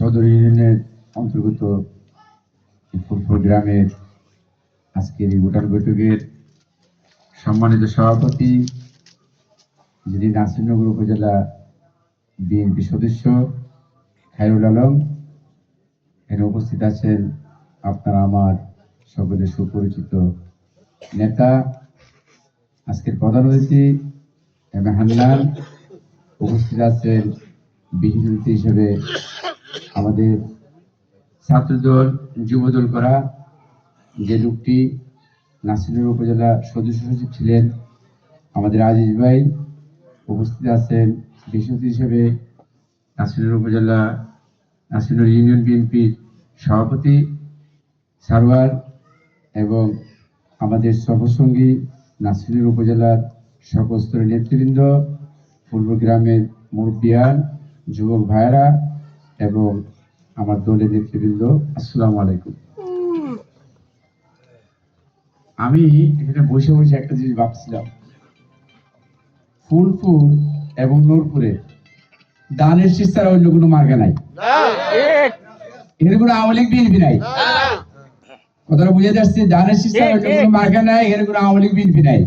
সদর ইউনিয়নের অন্তর্গত ফুলপুর গ্রামের আজকের এই ভোটার বৈঠকের সম্মানিত সভাপতি যিনি নাসিরনগর উপজেলা বিএনপি সদস্য, খায়রুল আলম। এখানে উপস্থিত আছেন আপনারা আমার সকলের সুপরিচিত নেতা, আজকের প্রধান অতিথি এম হান্নান। উপস্থিত আছেন বিশেষ অতিথি হিসেবে আমাদের ছাত্রদল, যুবদল করা যে লোকটি নাসিরুর উপজেলা সদস্য সচিব ছিলেন, আমাদের আজিজ ভাই উপস্থিত আছেন বিশেষ হিসেবে নাসিরুর উপজেলা নাসিরুর ইউনিয়ন বিএনপির সভাপতি সারওয়ার এবং আমাদের সফরসঙ্গী নাসিরুর উপজেলার সকল স্তরের নেতৃবৃন্দ ফুলপুর গ্রামের মুরব্বিয়ান, যুবক ভাইয়েরা এবং আমার দলের নেতৃবৃন্দ আসসালামু আলাইকুম। আমি এখানে বসে বসে একটা জিনিস ভাবছিলাম। ফুলপুর এবং নূরপুরে দানের শীষ ছাড়া অন্য কোনো মার্গা নাই। এখানে কোনো আওয়ামী লীগ বিএনপি নাই। কথাটা বুঝে যাচ্ছে দানের শীষ ছাড়া অন্য কোনো মার্গা নাই এখানে কোনো আওয়ামী লীগ বিএনপি নাই।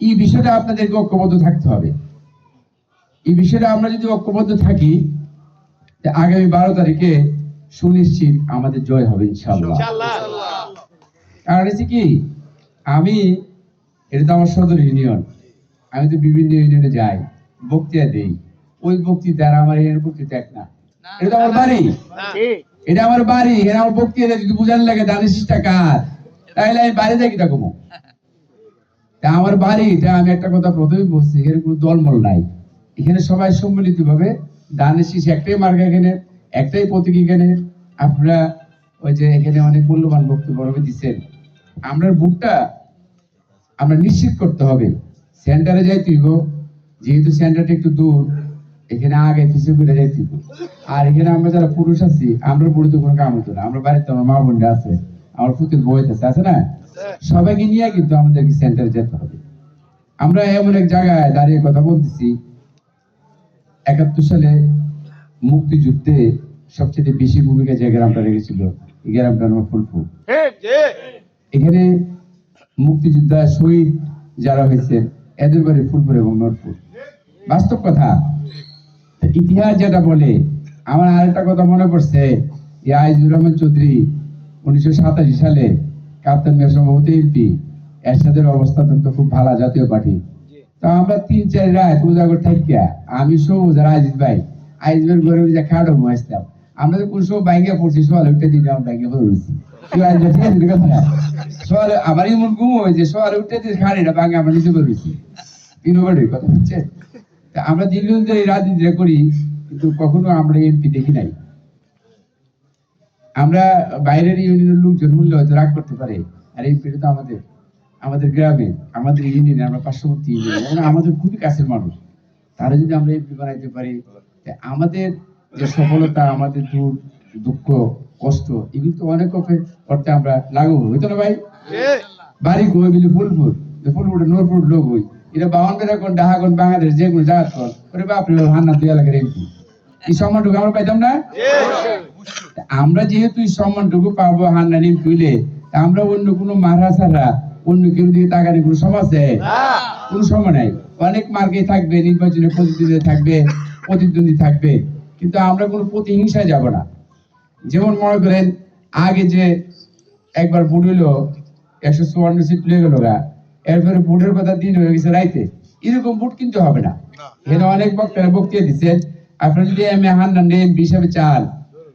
এই বিষয়টা আপনাদেরকে ঐক্যবদ্ধ থাকতে হবে। এই বিষয়টা আমরা যদি ঐক্যবদ্ধ থাকি আগামী বারো তারিখে সুনিশ্চিত আমাদের জয় হবে ইনশাল্লাহ কারণ হচ্ছে কি? আমি এটা তো আমার সদর ইউনিয়ন। আমি তো বিভিন্ন ইউনিয়নে যাই বক্তৃতা দেই। ওই বক্তৃতা আর আমার এর বক্তৃতা এক না। এটা তো আমার বাড়ি। এটা আমার বাড়ি এখানে আমার বক্তৃতা যদি বুঝান লাগে দানিশটা কার তাহলে আমি বাড়ি যাই কিটা কমো? তা আমার বাড়ি এটা আমি একটা কথা প্রথমে বলছি এখানে কোনো দলমল নাই। এখানে সবাই সম্মিলিত শীষ একটাই এখানে, একটাই প্রতীক এখানে। আপনারা ওই যে এখানে অনেক মূল্যবান বক্তব্য দিচ্ছেন। আমরা বুকটা আমরা নিশ্চিত করতে হবে। সেন্টারে যাই যেহেতু সেন্টারটা একটু দূর, এখানে আগে পিছিয়ে যাই আর এখানে আমরা যারা পুরুষ আছি, আমরা পুরো তো কোনো কাম হতো না। আমরা বাড়িতে আমার মা বোনরা আছে, আমার পুতুল বই আছে আছে না? সবাইকে নিয়ে কিন্তু আমাদেরকে সেন্টারে যেতে হবে। আমরা এমন এক জায়গায় দাঁড়িয়ে কথা বলতেছি একাত্তর সালে মুক্তিযুদ্ধে সবচেয়ে বেশি ভূমিকা যে গ্রামটা রেখেছিল গ্রামটার নাম ফুলপুর। এখানে মুক্তিযোদ্ধা শহীদ যারা হয়েছে, এদের বাড়ি ফুলপুর এবং নরপুর। বাস্তব কথা ইতিহাস যেটা বলে, আমার আরেকটা কথা মনে পড়ছে আইজুর রহমান চৌধুরী উনিশশো সাতাশি সালে কাপ্তান মেয়ের সভাপতি এমপি, এরশাদের অবস্থা তো খুব ভালো জাতীয় পার্টি। আমরা তিন চার রাত উজাগর থাকিয়া আমি সবুজ আর ভাই আজিজ ভাইয়ের ঘরে যে খাটো ঘুমাইছিলাম। আমরা তো কোন সময় বাইকে পড়ছি সকালে উঠে দিন আমার বাইকে পড়ে উঠছি ভাই, আমার করি কিন্তু কখনো আমরা এমপি দেখি নাই। আমরা বাইরের ইউনিয়নের লোকজন মূল্য হয়তো রাগ করতে পারে আর এই তো আমাদের। আমাদের গ্রামে, আমাদের ইউনিয়নে আমরা পার্শ্ববর্তী ইউনিয়নে আমাদের খুবই কাছের মানুষ। তারা যদি আমরা এমপি বানাইতে পারি আমাদের যে সফলতা, আমাদের দুঃখ দুঃখ, কষ্ট, এগুলো তো অনেক করতে আমরা লাগু হইতো না ভাই? বাড়ি গই বিলি ফুলপুর ফুলপুর নোরপুর লোক হই। এটা বাহন বেড়া কোন, ডাহা কোন বাংলাদেশ যে কোনো জাহাজ কর ওরে বাপরে হান্না দুই এলাকার এমপি। এই সম্মানটুকু আমরা পাইতাম না? আমরা যেহেতু এই সম্মানটুকু পাবো হান্নানি তুইলে তা আমরা অন্য কোনো মারা ছাড়া অন্য কেউ দিকে তাকানি কোনো সমাজে কোনো সময় নাই। অনেক মার্কে থাকবে নির্বাচনে প্রতিদ্বন্দ্বী থাকবে প্রতিদ্বন্দ্বী থাকবে। কিন্তু আমরা কোনো প্রতিহিংসায় যাব না। যেমন মনে করেন আগে যে একবার ভোট হইল একশো চুয়ান্ন সিট লয়ে গেল গা এরপরে ভোটের কথা দিন হয়ে গেছে রাইতে। এরকম ভোট কিন্তু হবে না। এখানে অনেক বক্তারা বক্তৃতা দিচ্ছেন আপনারা যদি এম এ হান্নান এমপি হিসাবে চান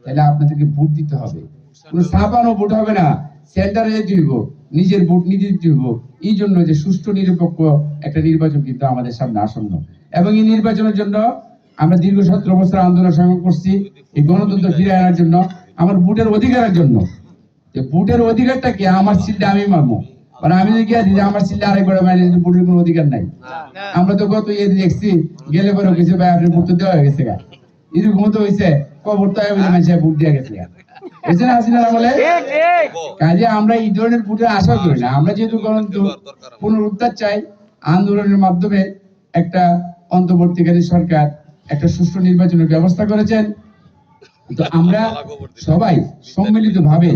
তাহলে আপনাদেরকে ভোট দিতে হবে। কোনো ছাপানো ভোট হবে না। সেন্টারে হইব নিজের ভোট নিজে হইব। এই জন্য যে সুষ্ঠু নিরপেক্ষ একটা নির্বাচন কিন্তু আমাদের সামনে আসন্ন। এবং এই নির্বাচনের জন্য আমরা দীর্ঘ সতেরো বছর আন্দোলন সংগ্রাম করছি এই গণতন্ত্র ফিরে আনার জন্য আমার ভোটের অধিকারের জন্য। যে ভোটের অধিকারটা কি? আমার সিটটা আমি মানবো মানে আমি যদি গিয়ে যে আমার সিটটা আরেকবার মারি ভোটের কোনো অধিকার নাই। আমরা তো গত ইয়ে দেখছি গেলে পরে কিছু ভাই আপনার ভোট তো দেওয়া হয়ে গেছে হয়েছে কবর তো বলে ভোট দিয়ে গেছে কাজে আমরা এই ধরনের ভোটের আশা করি না। আমরা যেহেতু গণতন্ত্র পুনরুদ্ধার চাই আন্দোলনের মাধ্যমে একটা অন্তর্বর্তীকালীন সরকার একটা সুষ্ঠু নির্বাচনের ব্যবস্থা করেছেন। তো আমরা সবাই সম্মিলিত ভাবে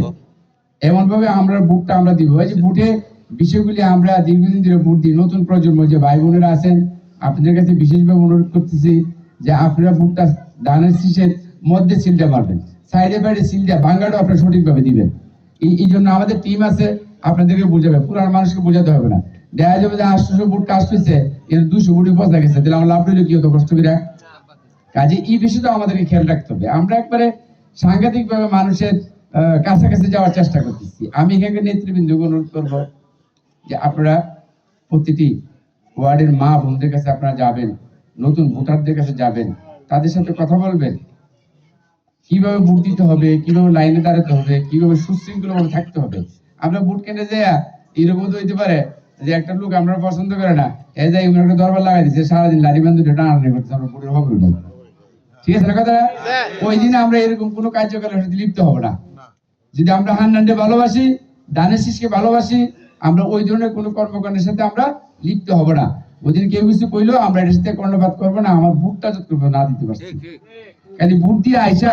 এমন ভাবে আমরা বুটটা আমরা দিব। এই যে বুটে বিষয়গুলি আমরা দীর্ঘদিন ধরে বুট দিই। নতুন প্রজন্ম যে ভাই বোনেরা আছেন আপনাদের কাছে বিশেষভাবে অনুরোধ করতেছি যে আপনারা বুটটা ডানের শীষের মধ্যে সিলটা মারবেন, সাইডে বাইরে সিলটা ভাঙ্গাটা আপনারা সঠিকভাবে দিবেন। এই জন্য আমাদের টিম আছে, আপনাদেরকে বোঝাবে, পুরান মানুষকে বোঝাতে হবে না। যাবে যে আটশোশো এর দুশো বুটি গেছে, তাহলে আমার লাভ রইলে কি হতো কষ্ট করে? কাজে এই বিষয়টা আমাদেরকে খেয়াল রাখতে হবে। আমরা একবারে সাংঘাতিক ভাবে মানুষের কাছাকাছি যাওয়ার চেষ্টা করতেছি। আমি এখানে নেতৃবৃন্দকে অনুরোধ করব যে আপনারা প্রতিটি ওয়ার্ডের মা বোনদের কাছে আপনারা যাবেন। নতুন ভোটারদের কাছে যাবেন তাদের সাথে কথা বলবেন। কীভাবে ভোট দিতে হবে কীভাবে লাইনে দাঁড়াতে হবে কীভাবে সুশৃঙ্খল ভাবে থাকতে হবে। আমরা ভোট কেন্দ্রে যাই এরকম তো হইতে পারে যে একটা লোক আমরা পছন্দ করে না এই যাই উনার একটা দরবার লাগাই দিচ্ছে সারাদিন লাঠি বান্ধব টানাটানি করতেছে আমরা ভোটের খবর নেই। ঠিক আছে কথা? ওই দিনে আমরা এরকম কোনো কার্যকলাপের সাথে লিপ্ত হব না। যদি আমরা হান্নানকে ভালোবাসি দানেশিসকে ভালোবাসি আমরা ওই ধরনের কোনো কর্মকাণ্ডের সাথে আমরা লিপ্ত হব না। ওই দিন কেউ কিছু কইলো আমরা এটার সাথে কর্ণপাত করব না আমার ভুটটা যতটুকু না দিতে পারছি। খালি ভুট দিয়ে আইসা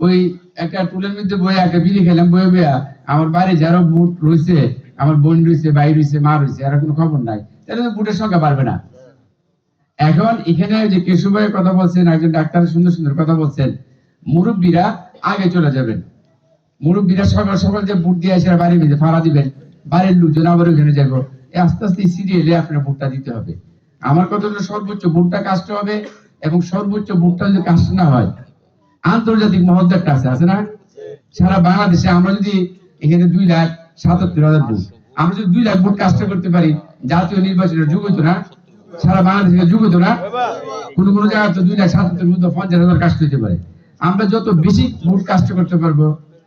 ওই একটা টুলের মধ্যে বয়ে একটা বিড়ি খেলাম বয়ে বয়া আমার বাড়ি যারা বুট রয়েছে আমার বোন রয়েছে ভাই রয়েছে মা রয়েছে এরা কোনো খবর নাই। তাহলে তো বুটের সংখ্যা বাড়বে না। এখন এখানে যে কেশু ভাইয়ের কথা বলছেন একজন ডাক্তার সুন্দর সুন্দর কথা বলছেন মুরব্বীরা আগে চলে যাবেন। মুরব্বীরা সকাল সকাল যে বুট দিয়ে এসে বাড়ির মধ্যে ফাড়া দিবেন বাড়ির লোকজন আবার ওখানে যাব আস্তে আস্তে সিরিয়ালে আপনার ভোটটা দিতে হবে। আমার কথা হলো সর্বোচ্চ ভোটটা কাজটা হবে এবং সর্বোচ্চ ভোটটা যদি কাজটা না হয়, আন্তর্জাতিক একটা আছে আছে না? সারা বাংলাদেশে আমরা যদি এখানে দুই লাখ সাতাত্তর হাজার ভোট, আমরা যদি দুই লাখ ভোট কাজটা করতে পারি, জাতীয় নির্বাচনের যুগ হইতো না? সারা বাংলাদেশে যুগ হইতো না? কোন কোন জায়গায় তো দুই লাখ সাতাত্তর মধ্যে পঞ্চাশ হাজার কাজ হইতে পারে। আমরা যত বেশি ভোট কাজটা করতে পারব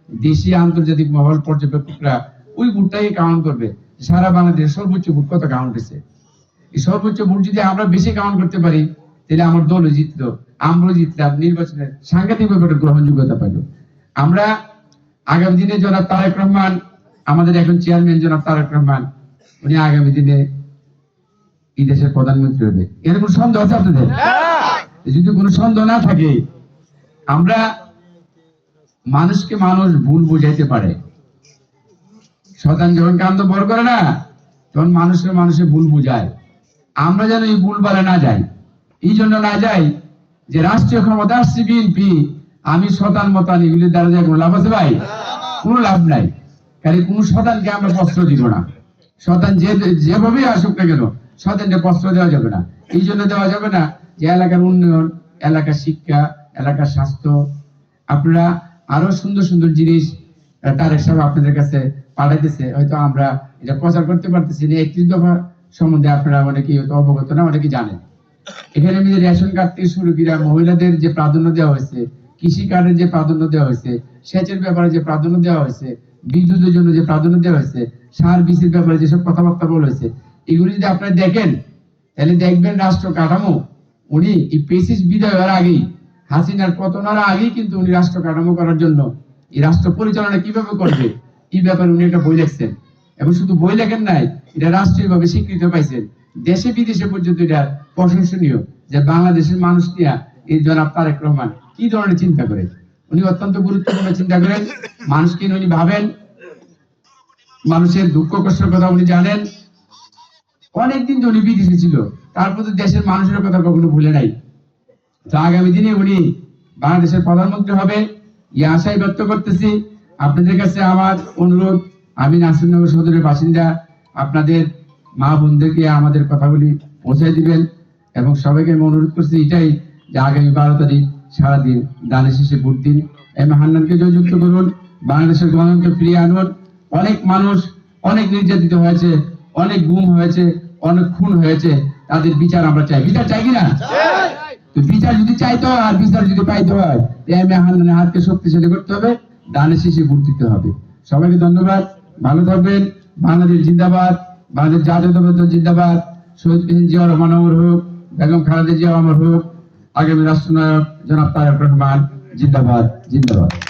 দেশি আন্তর্জাতিক মহল পর্যবেক্ষকরা ওই ভোটটাই কাউন্ট করবে। সারা বাংলাদেশের সর্বোচ্চ ভোট কত কাউন্ট হয়েছে? এই সর্বোচ্চ ভোট যদি আমরা বেশি কাউন্ট করতে পারি তাহলে আমার দল জিতলো। আমরা জিতলাম নির্বাচনে সাংঘাতিক ভাবে একটা গ্রহণযোগ্যতা পাইল। আমরা আগামী দিনে জনাব তারেক রহমান আমাদের এখন চেয়ারম্যান জনাব তারেক রহমান উনি আগামী দিনে এই দেশের প্রধানমন্ত্রী হবে। এর কোনো সন্দেহ আছে আপনাদের? যদি কোনো সন্দেহ না থাকে আমরা মানুষকে মানুষ ভুল বুঝাইতে পারে। শতান যখন কান্দ বড় করে না তখন মানুষের মানুষে ভুল বুঝায়। আমরা যেন এই ভুল বলে না যাই। এই জন্য না যাই যে রাষ্ট্রীয় ক্ষমতা আসছে বিএনপি আমি শতান মতান এগুলির দ্বারা যায় কোনো লাভ আছে ভাই? কোনো লাভ নাই। কারণ কোন শতানকে আমরা বস্ত্র দিব না। শতান যে যেভাবেই আসুক না কেন শতানকে বস্ত্র দেওয়া যাবে না। এই জন্য দেওয়া যাবে না যে এলাকার উন্নয়ন এলাকার শিক্ষা এলাকার স্বাস্থ্য। আপনারা আরও সুন্দর সুন্দর জিনিস আহ, তারেক সাহেব আপনাদের কাছে পাঠাইতেছে হয়তো আমরা এটা প্রচার করতে পারতেছি না। একত্রিশ দফা সম্বন্ধে আপনারা অনেকেই হয়তো অবগত না, অনেকে জানেন। এখানে আমি রেশন কার্ড থেকে শুরু করে মহিলাদের যে প্রাধান্য দেওয়া হয়েছে, কৃষি কার্ডের যে প্রাধান্য দেওয়া হয়েছে, সেচের ব্যাপারে যে প্রাধান্য দেওয়া হয়েছে, বিদ্যুতের জন্য যে প্রাধান্য দেওয়া হয়েছে সার বীজের ব্যাপারে যেসব কথাবার্তা বলা হয়েছে, এগুলো যদি আপনারা দেখেন, তাহলে দেখবেন রাষ্ট্র কাঠামো, উনি এই পেসিস বিদায় হওয়ার আগেই, হাসিনার পতনের আগেই কিন্তু উনি রাষ্ট্র কাঠামো করার জন্য এই রাষ্ট্র পরিচালনা কীভাবে করবে? এই ব্যাপারে উনি একটা বই লিখছেন? এবং শুধু বই লেখেন নাই, এটা রাষ্ট্রীয় ভাবে স্বীকৃত পাইছেন। দেশে বিদেশে পর্যন্ত এটা প্রশংসনীয় যে বাংলাদেশের মানুষ নিয়ে এই জনাব তারেক রহমান কি ধরনের চিন্তা করে উনি অত্যন্ত গুরুত্বপূর্ণ চিন্তা করেন। মানুষকে উনি ভাবেন? মানুষের দুঃখ কষ্টের কথা উনি জানেন। অনেকদিন উনি বিদেশে ছিল, তারপর তো দেশের মানুষের কথা কখনো ভুলে নাই। তো আগামী দিনে উনি বাংলাদেশের প্রধানমন্ত্রী হবে, এই আশাই ব্যক্ত করতেছি। আপনাদের কাছে আমার অনুরোধ আমি নাসিরনগর সদরের বাসিন্দা। আপনাদের মা বোনদেরকে আমাদের কথাগুলি পৌঁছে দিবেন এবং সবাইকে আমি অনুরোধ করছি এটাই যে আগামী বারো তারিখ সারাদিন দানের শেষে ভোট দিন। এম হান্নানকে জয়যুক্ত করুন বাংলাদেশের গণতন্ত্র ফিরিয়ে আনুন। অনেক মানুষ অনেক নির্যাতিত হয়েছে অনেক গুম হয়েছে অনেক খুন হয়েছে তাদের বিচার আমরা চাই। বিচার চাই কিনা? তো বিচার যদি চাইতে হয় আর বিচার যদি পাইতে হয় এম এ হান্নানের হাতকে শক্তিশালী করতে হবে। ভোট দিতে হবে। সবাইকে ধন্যবাদ। ভালো থাকবেন। বাংলাদেশ জিন্দাবাদ। বাংলাদেশ জাতীয়তাবাদ জিন্দাবাদ। শহীদ জিয়া রহমান অমর হোক, বেগম খালেদা জিয়া অমর হোক, আগামী রাষ্ট্রনায়ক জনাব তারেক রহমান জিন্দাবাদ জিন্দাবাদ।